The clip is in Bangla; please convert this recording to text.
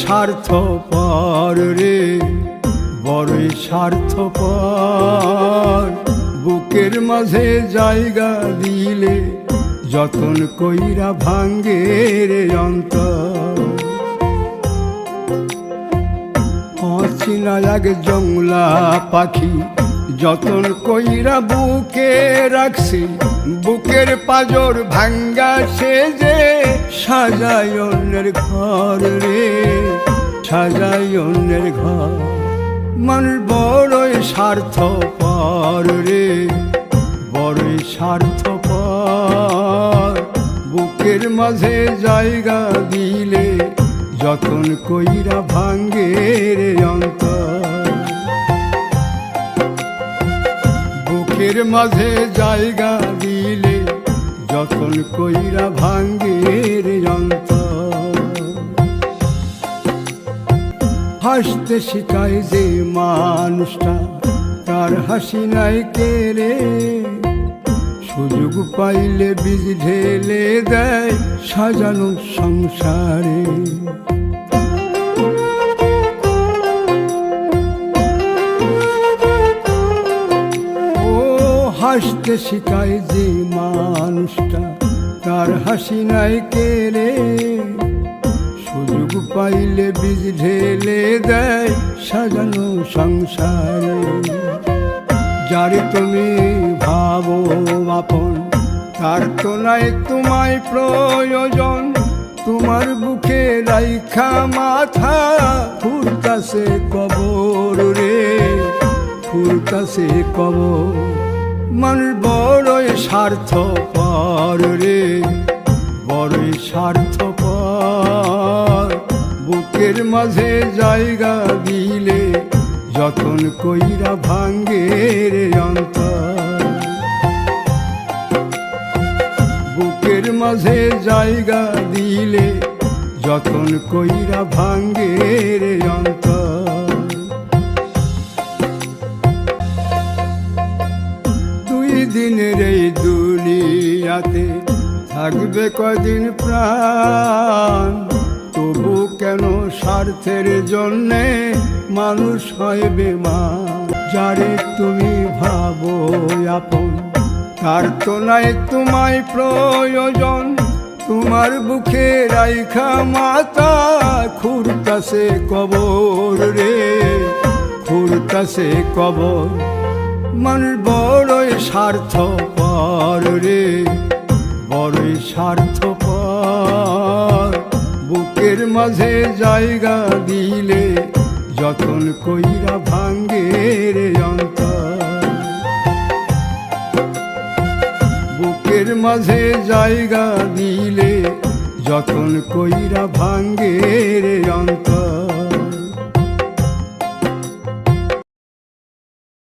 স্বার্থ পর রে, বড়ই স্বার্থ পর বুকের মাঝে জায়গা দিলে যতন কইরা ভাঙ্গে রে অন্তর। অচিনা লাগে জংলা পাখি যতন কইরা বুকে রাখছি, বুকের পাজর ভাঙ্গা সে যে সাজায় অন্যের ঘর রে সাজায় অন্যের ঘর। মন বড়ই স্বার্থ পর রে, বড়ই স্বার্থ পর বুকের মাঝে জায়গা দিলে যতন কইরা ভাঙ্গে রে অন্তর। বুকের মাঝে জায়গা দিলে যতন কইরা ভাঙ্গে রে অন্তর হাসতে শিখায় যে মানুষটা, তার হাসি নাই কেড়ে সুযোগ পাইলে বীজ ঢেলে দেয় সাজানো সংসারে। হাসতে শিখায় যে মানুষটা, তার হাসি নাই কেড়ে সুযোগ পাইলে বীজ ঢেলে দেয় সাজানো সংসারে। যারে তুমি ভাবো আপন, তার তো নাই তোমায় প্রয়োজন। তোমার বুকে রাইখা মাথা, ফুরতাছে কবর রে, ফুরতাছে কবর। মানুষ বড়ই স্বার্থ পর রে। বড়ই স্বার্থ পর বুকের মাঝে জায়গা দিলে যতন কইরা ভাঙ্গে রে অন্তর। বুকের মাঝে জায়গা দিলে যতন কইরা ভাঙ্গে রে অন্তর। দিনের এই দুনিয়াতে? থাকবে কদিন প্রাণ? তবু কেন স্বার্থের জন্যে মানুষ হয় বেমান যারে তুমি ভাবো আপন, তার তো নাই তোমায় প্রয়োজন। তোমার বুকে রাইখা মাতা খুরতাছে কবর রে। খুরতাছে কবর মানুষ বড়ই স্বার্থ পর রে, বড়ই স্বার্থ পর বুকের মাঝে জায়গা দিলে যতন কইরা ভাঙ্গে রে বুকের মাঝে জায়গা দিলে যতন কইরা ভাঙ্গে রে অন্তর।